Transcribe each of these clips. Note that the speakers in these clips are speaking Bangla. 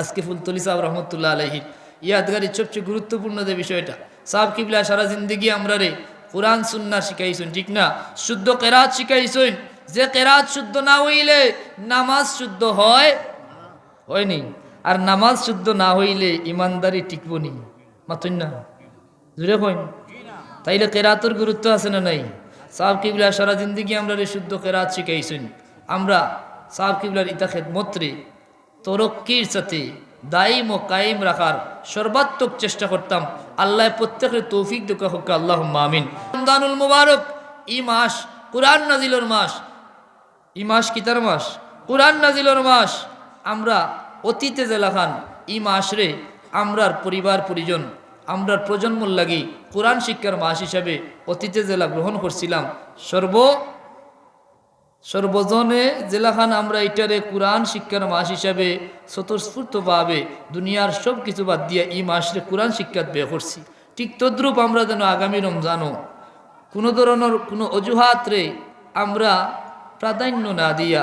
আজকে ফুলতলি সাহেব রহমতুল্লাহ আলহির ইয়াদগারির সবচেয়ে গুরুত্বপূর্ণ যে বিষয়টা, সাহেব কিবলা সারা জিন্দগি আমরা রে কোরআন, সুন্না শিখাইছেন, ঠিক না? শুদ্ধ কেরাত শিখাইছেন, যে কেরাত শুদ্ধ না হইলে নামাজ শুদ্ধ হয়, হয়নি। আর নামাজ শুদ্ধ না হইলে ইমানদারি টিকব নি, মাতুন না? জুড়ে কইন? তাইলে কেরাতর গুরুত্ব আছে না নাই? সাহেব কিবলা সারা জিন্দগি আমরা রে শুদ্ধ কেরাত শিখাইছেন, আমরা সাহেব কিবলার ইতা খেদমত্রে তরক্কির সাথে দায়ী ও কায়েম রাখার সর্বাত্মক চেষ্টা করতাম। আল্লাহ প্রত্যেকের তৌফিক দেখা হোক আল্লাহ মামিন রমদানুল মুবারক, ই মাস, কোরআন নাজিলর মাস। ই মাস কিতার মাস? কোরআন নাজিলর মাস। আমরা অতীতে জেলাখান ই মাস রে আমরার পরিবার, পরিজন, আমরার প্রজন্মর লাগি কোরআন শিক্ষার মাস হিসাবে অতীতে জেলা গ্রহণ করছিলাম। সর্ব সর্বজনে জেলাখান আমরা এটারে কোরআন শিক্ষার মাস হিসাবে স্বতঃস্ফূর্তভাবে দুনিয়ার সব কিছু বাদ দিয়ে এই মাসরে কোরআন শিক্ষাত ব্যয় করছি। ঠিক তদ্রূপ আমরা যেন আগামী রমজানও কোনো ধরনের কোনো অজুহাত রে আমরা প্রাধান্য না দিয়া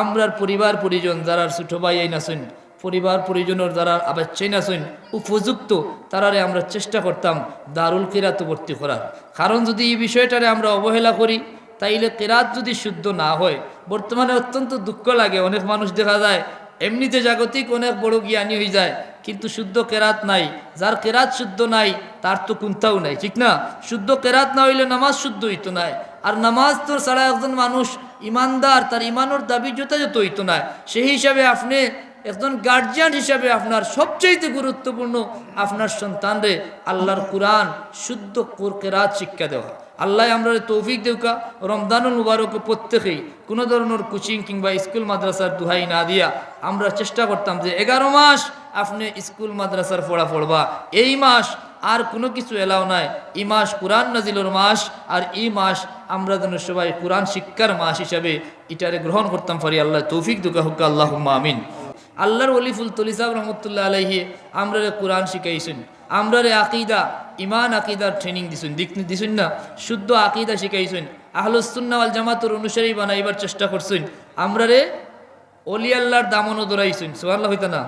আমরার পরিবার পরিজন যারা ছোটো ভাই আইন আসেন পরিবার পরিজনের যারা আবার চেন আসেন উপযুক্ত তারারে আমরা চেষ্টা করতাম দারুল কিরাত ভর্তি করার। কারণ যদি এই বিষয়টারে আমরা অবহেলা করি তাইলে কেরাত যদি শুদ্ধ না হয়, বর্তমানে অত্যন্ত দুঃখ লাগে। অনেক মানুষ দেখা যায়, এমনিতে জাগতিক অনেক বড় জ্ঞানী হয়ে যায়, কিন্তু শুদ্ধ কেরাত নাই। যার কেরাত শুদ্ধ নাই, তার তো কুন্তাও নাই, ঠিক না? শুদ্ধ কেরাত না হইলে নামাজ শুদ্ধ হইতো নাই। আর নামাজ তো ছাড়া একজন মানুষ ইমানদার, তার ইমানোর দাবি যথাযথ হইতো না। সেই হিসাবে আপনি একজন গার্জিয়ান হিসাবে আপনার সবচেয়ে গুরুত্বপূর্ণ আপনার সন্তানরে আল্লাহর কোরআন শুদ্ধ কেরাত শিক্ষা দেওয়া। আল্লাহ আমরা তৌফিক দেউকা রমদানুল মুবারক প্রত্যেকেই কোনো ধরনের কোচিং কিংবা স্কুল, মাদ্রাসার দুহাই না দিয়া আমরা চেষ্টা করতাম যে এগারো মাস আপনি স্কুল, মাদ্রাসার পড়া পড়বা। এই মাস আর কোনো কিছু এলাও নাই। এই মাস কোরআন নাজিলর মাস আর এই মাস আমরা যেন সবাই কোরআন শিক্ষার মাস হিসাবে এটারে গ্রহণ করতাম পারি। আল্লাহ তৌফিক দুকা হুক্কা আল্লাহ আমিন। আল্লাহর অলিফুল তলিসাব রহমতুল্লাহ আলহি আমরা কোরআন শিখাইছেন। আমরা রে আকিদা ইমান আকিদার ট্রেনিং দিছুন দিছুন না, শুদ্ধ আকিদা শিখাইছেন আহলুসুন্নাওয়াল জামাতুর অনুসারী বানাইবার চেষ্টা করছেন, আমরা রে অলি আল্লাহর দামনও দৌড়াইছেন সোহাল্লাহ হইতা না?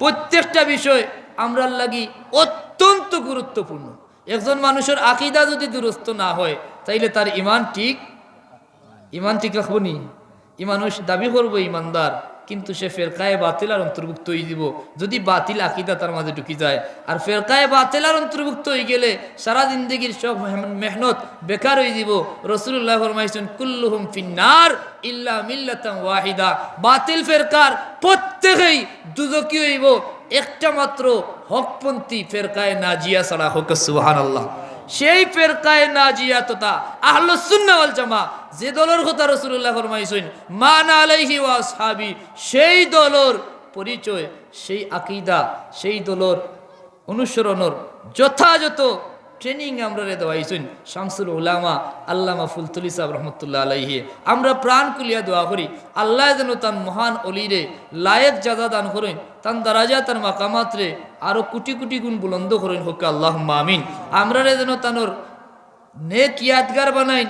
প্রত্যেকটা বিষয় আমরার লাগি অত্যন্ত গুরুত্বপূর্ণ। একজন মানুষের আকিদা যদি দুরস্ত না হয়, তাইলে তার ইমান ঠিক ইমান ঠিক রাখব নি। ই মানুষ দাবি করব, ইমানদার। কিন্তু সে ফেরকায় বাতিলার অন্তর্ভুক্ত হয়ে দিব যদি বাতিল আকিদা তার মাঝে ঢুকি যায়। আর ফেরকায় বাতিলার অন্তর্ভুক্ত হয়ে গেলে সারা জিন্দগির সব মেহনত বেকার হয়ে দিব রসুল্লাহ ফরমাইছেন, কুল্লুহুম ফিন্নার ইল্লা মিল্লাতাম ওয়াহিদা। বাতিল, ফেরকার প্রত্যেকেই দুজকি হইব। একটা মাত্র হকপন্থী ফেরকায় নাজিয়া ছাড়া হোক সুহান আল্লাহ সেই ফেরকায় নাজিয়া তথা আহলুসুন্নাওয়াল জামা, যে দলের কথা রসুল্লাহ ফরমাইছেন, মান আলাইহি ওয়া সাহাবি সেই দলর পরিচয়, সেই আকিদা, সেই দলর অনুসরণর যথাযথ ট্রেনিং আমরা রে দেওয়াইছেন শামসুল উলামা, আল্লামা ফুলতুলি সাহেব রহমতুল্লাহ আলাইহি। আমরা প্রাণ কুলিয়া দোয়া করি, আল্লাহ যেন তান মহান অলিরে লায়ক জাজা দান করেন তান দারাজা, তার মাকামাত রে আরও কোটি কোটি গুণ বুলন্দ করেন, হোক আল্লাহ আমিন। আমরা রে যেন তানোর নেক ইয়াদগার বানাইন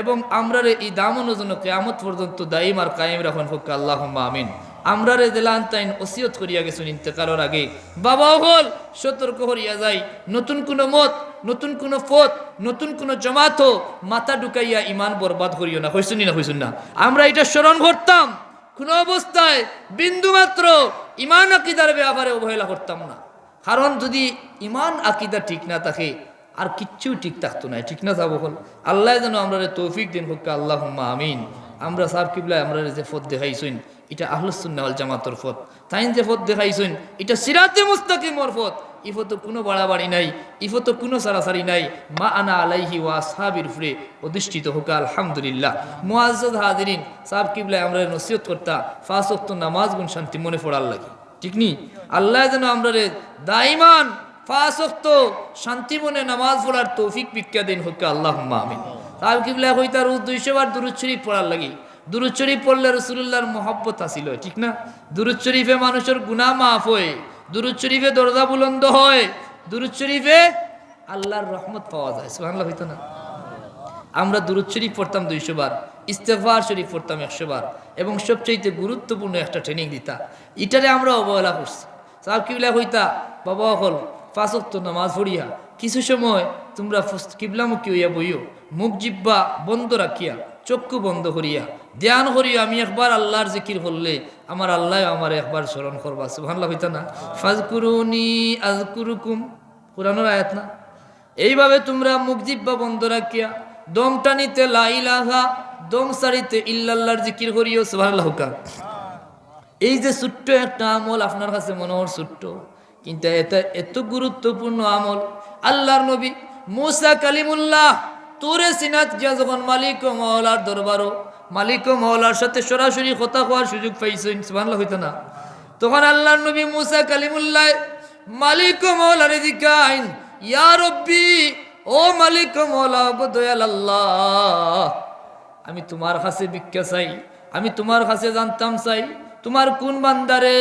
এবং আমরা রে এই দামনও যেন কেয়ামত পর্যন্ত দায়ীম আর কায়েম রাখুন, হোক আল্লাহ আমিন। আমরা রে দিলান তাইন ওসিয়ত করিয়া গেছেন ইন্তেকারের আগে। বাবাও হল, সতর্ক করিয়া যাই, নতুন কোনো মত নতুন কোনো পথ নতুন কোনো জমাত মাথা ঢুকাইয়া ইমান বরবাদ করিও না। হইসুনি না, হইসুন না। আমরা এটা স্মরণ করতাম। কোনো অবস্থায় বিন্দু মাত্র ইমান আকিদার ব্যাপারে অবহেলা করতাম না। কারণ যদি ইমান আকিদা ঠিক না থাকে, আর কিচ্ছু ঠিক থাকতো না। ঠিক না যাব হল আল্লাহ যেন আমরা তৌফিক দিন, হোক আল্লাহ আমিন। আমরা সার কিবলা আমরা যে ফত দেখাইছেন, এটা আহলুসুন্নাওয়াল জামাতর ফত। তাইন যে ফত দেখাইছেন, এটা সিরাতে মুস্তাকিমর ফত। ইফতো কোনো বাড়াবাড়ি নাই ইফতো কোনো সারাসারি নাই। মা আনা আলাইহি ওয়া সাহাবির ফুরে অধিষ্ঠিত হোক, আলহামদুলিল্লাহ। মুআজ্জাদ হাজিরিন, সাহাব কিবলা আমরা নসিহত করতা ফাঁস ওয়াক্ত নামাজ গুণ শান্তি মনে পড়ার লাগে। ঠিক নি? আল্লাহ যেন আমরা রে দাইমান ফাঁস ওয়াক্ত শান্তি মনে নামাজ পড়ার তৌফিক ভিক্ষা দিন হোক আল্লাহ আমিন। সাহাব কিবলা হইতা রোজ দুইশো বার দুরুদ শরীফ পড়ার লাগে। দুরুদ শরীফ পড়লে রসুল্লাহর মহব্বত আসিল ঠিক না? দুরুদ শরীফে মানুষের গুনাহ মাফ হয়। দুরুদ শরীফে দরজা বুলন্দ হয়, দুরুদ শরীফে আল্লাহর রহমত পাওয়া যায়, সুবহানাল্লাহ, হইতো না? আমরা দুরুদ শরীফ পড়তাম দুইশো বার ইস্তেফার শরীফ পড়তাম একশো বার, এবং সবচেয়ে গুরুত্বপূর্ণ একটা ট্রেনিং দিতা। এটারে আমরা অবহেলা করছি। সাহেব কিবলা হইতা, বাবা হল ফাঁসক্ত নামাজ পড়িয়া, কিছু সময় তোমরা কিবলামুখী হইয়া বইও, মুখ জিব্বা বন্ধ রাখিয়া, চক্ষু বন্ধ করিয়া ধ্যান করিয়া আমি একবার আল্লাহর জিকির করলে আমার আল্লাহ আমার একবার স্মরণ করবা। সুবহানাল্লাহ, হইতা না? ফাজকুরুনি আজকুরুকুম কোরআনের আয়াত না? এইভাবে তোমরা মুখ জিব্বা বন্ধ রাখিয়া, দম টানিতে লাইলাহা দম সারিতে ইল্লাল্লাহর জিকির করিও, সুবহানাল্লাহ কা এই যে ছোট্ট একটা আমল আপনার কাছে মনে হয় ছোট্ট, কিন্তু এটা এত গুরুত্বপূর্ণ আমল। আল্লাহর নবী মুসা কালিমুল্লাহ তোরে সিনাত গিয়া যখন মালিক ও মহলার দরবারও মালিক ও মহলার সাথে সরাসরি কথা হওয়ার সুযোগ পাইছেন সুবহানাল্লাহ হইতো না। তখন আল্লাহর নবী মুসা কালিমুল্লাহ, মালিক ও মহলার দিকাইন ইয়া রব্বি, ও মালিক ও মহলা দয়াল আল্লাহ, আমি তোমার কাছে ভিক্ষা চাই, আমি তোমার কাছে জানতাম চাই, তোমার কোন বান্দারে,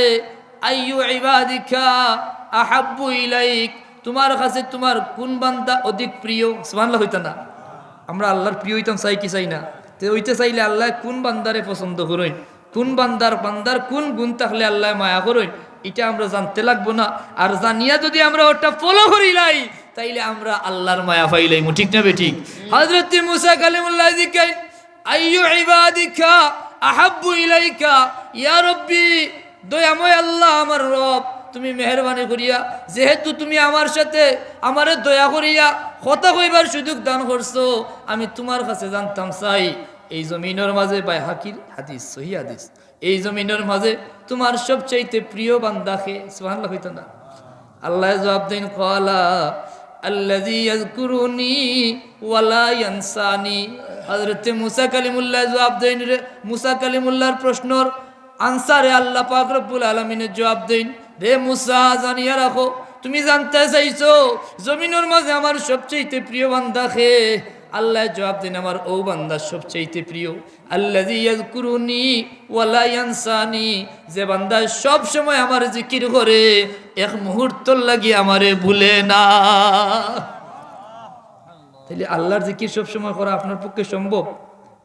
আইয়ু ইবাদিকা আহাব্বু ইলাইক, তোমার কাছে তোমার কোন বান্দা অধিক প্রিয়? সুবহানাল্লাহ হইতা না। আমরা আল্লাহর প্রিয় হইতাম চাই কি চাই না? তো হইতে চাইলে আল্লাহ কোন বান্দারে পছন্দ করইন কোন বান্দার বান্দার কোন গুণ থাকলে আল্লাহ মায়া করইন এটা আমরা জানতে লাগবো না। আর জানিয়া যদি আমরা ওটা ফলো করিলাই তাইলে আমরা আল্লাহর মায়া পাইলাইমু ঠিক না বে ঠিক? হযরত মুসা কালিমুল্লাহ জিকাইন আইয়ু ইবাদিকা আহাব্বু ইলাইকা? ইয়া রব্বি, দয়াময় আল্লাহ আমার রব। তুমি মেহরবানি করিয়া, যেহেতু তুমি আমার সাথে আমারে দয়া করিয়া কথা কইবার সুযোগ দান করছ, আমি তোমার কাছে জানতাম চাই, এই জমিনের মাঝে বাই হাকির হাদিস, সহি হাদিস, এই জমিনের মাঝে তোমার সবচাইতে প্রিয় বান্দা খে সুবহানাল্লাহ, হইতো না। আল্লাহ জবাব দেন কলা ওয়ালা কালিমুল্লাহ জবাব দেন আনসারে আল্লাহ জবাব রে মুসা, জানিয়া রাখো, তুমি জানতে চাইছো, জমিনের মাঝে আমার সবচেয়ে প্রিয় বান্দা খে আল্লাহ জবাব দিন, আমার ও বান্দা সবচেয়ে প্রিয়। আল্লাহ ইয়াজকুরুনি ওয়ালা ইয়ানসানি। যে বান্দা সব সময় আমার জিকির করে, এক মুহূর্ত লাগি আমারে ভুলে না। তাহলে আল্লাহর জিকির সব সময় করা আপনার পক্ষে সম্ভব?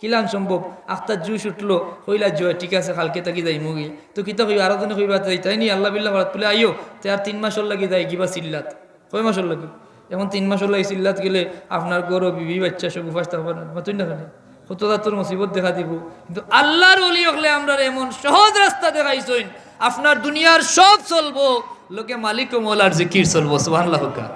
কিলান সম্ভব? আখতার জুস উঠল হইলা জয়, ঠিক আছে, কালকে তাকি যাই মুগি তো কিতা কই আরও দিনে কইবা যাই? তাই নি, আল্লাহ বিল্লাহ ভারত বলে আইও, তে আর তিন মাসর লাগি যাই কিবা চিল্লাত কয় মাসর লাগে? এখন তিন মাসর লাগি চিল্লাত গেলে আপনার গরু বিবি, বাচ্চা সব উপাস থাকবে না। মাতুই না খানে কতটা তোর মুসিবত দেখা দিব? কিন্তু আল্লাহর অলি হলে আমরা এমন সহজ রাস্তা দেখাইছইন। আপনার দুনিয়ার সব চলবো, লোকে মালিক ও মৌলার জিকির চলবো, সুবহানাল্লাহ কা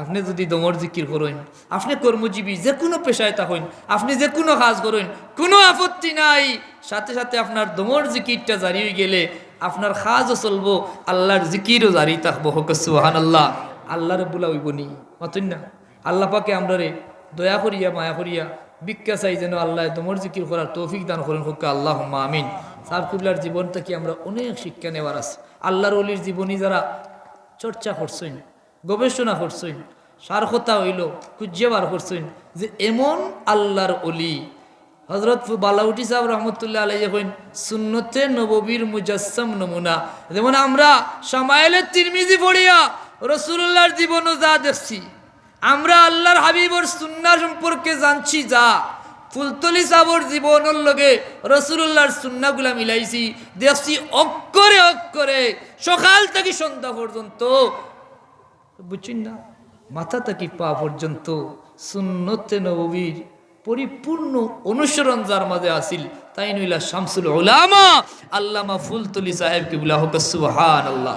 আপনি যদি দমর জিকির করেন, আপনি কর্মজীবী যে কোনো পেশায় থাকেন, আপনি যে কোনো কাজ করেন, কোনো আপত্তি নাই। সাথে সাথে আপনার দমর জিকিরটা জারি হয়ে গেলে আপনার কাজও চলবো, আল্লাহর জিকিরও জারি থাকব। হোক সুহান আল্লাহ আল্লাহ রব্বুল্লা হইব নি মতন না। আল্লাহ পাকে আমরা রে দয়া করিয়া, মায়া করিয়া ভিক্ষা চাই যেন আল্লাহ দমর জিকির করার তৌফিক দান করেন। হোক আল্লাহ আমিন। সারকুল্লার জীবন থেকে আমরা অনেক শিক্ষা নেওয়ার আছে। আল্লাহর অলির জীবনী যারা চর্চা করছেন গবেষণা করছেন সার কথা হইল, খুঁজে বার করছেন যে এমন আল্লাহর অলি হজরত বালাউটি সাহেব রহমতুল্লাহ আলাই যখন সুন্নতে নববীর মুজাসম নমুনা, যেমন আমরা সামাইলের তিরমিজি পড়িয়া রসুল্লাহর জীবনও যা দেখছি, আমরা আল্লাহর হাবিবর সুন্না সম্পর্কে জানছি যা, ফুলতলি সাবর জীবনের লগে রসুল্লাহর সুন্নাগুলা মিলাইছি, দেখছি অক্ষরে অক্ষরে সকাল থেকে সন্ধ্যা পর্যন্ত বুঝছেন না মাথা থেকে পা পর্যন্ত সুন্নতে নবীর পরিপূর্ণ অনুসরণ যার মাঝে আসিল, তাই নইলা শামসুল ওলামা আল্লামা ফুলতলি সাহেব কিবুলা হোক সুবহান আল্লাহ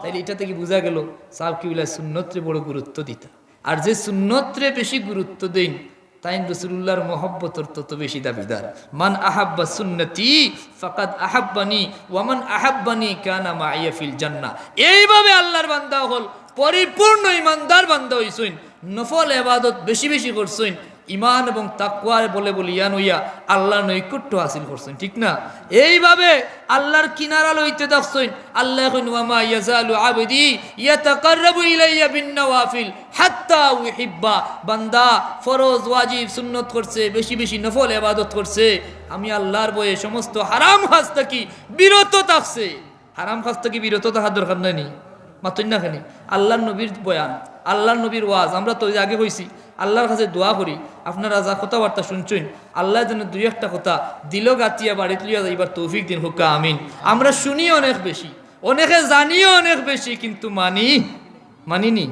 তাইলে এটা থেকে বোঝা গেল, সাহেব কিবুলা সুন্নত্রে বড় গুরুত্ব দিতা আর যে সুন্নত্রে বেশি গুরুত্ব দেন, তাই রসুল্লাহর মহব্বতর তত বেশি দাবিদার। মান আহাব্বা সুন্নতি, ফাকাদ আহাব্বানি ওয়ামান আহাব্বানি কানা মাইয়া ফিল জান্নাহ। এইভাবে আল্লাহর বান্দা হল পরিপূর্ণ ইমানদার বান্দা হইছইন। নফল এবাদত বেশি বেশি করছইন। ইমান এবং তাকুয়ার বলে বলি, ইয়ান হইয়া আল্লাহর নৈকট্য হাসিল করছেন ঠিক না? এইভাবে আল্লাহর কিনারা লইতে দেখছইন আল্লাহ এখন ওয়ামা ইয়াজালু আবদি ইয়াতাকাররাবু ইলাইয়া বিন নওয়াফিল হাত্তা উহিব্বা। বান্দা ফরজ, ওয়াজিব, সুন্নত করছে, বেশি বেশি নফল ইবাদত করছে। আমি আল্লাহর বয়ে সমস্ত হারাম কাজ থেকে বিরত থাকছে। হারাম কাজ থেকে বিরত থাকার দরকার নাই মাতই না খানি। আল্লাহ নবীর বয়ান আল্লাহ নবীর ওয়াজ, আমরা তো আগে হয়েছি আল্লাহর কাছে দোয়া করি, আপনারা যা কথাবার্তা শুনছেন, আল্লাহ যেন দুই একটা কথা দিল গাতিয়া বাড়িতে লিয়া এবার তৌফিক দিন হুক্কা আমিন। আমরা শুনি অনেক বেশি, অনেকে জানিও অনেক বেশি, কিন্তু মানি, মানিনি।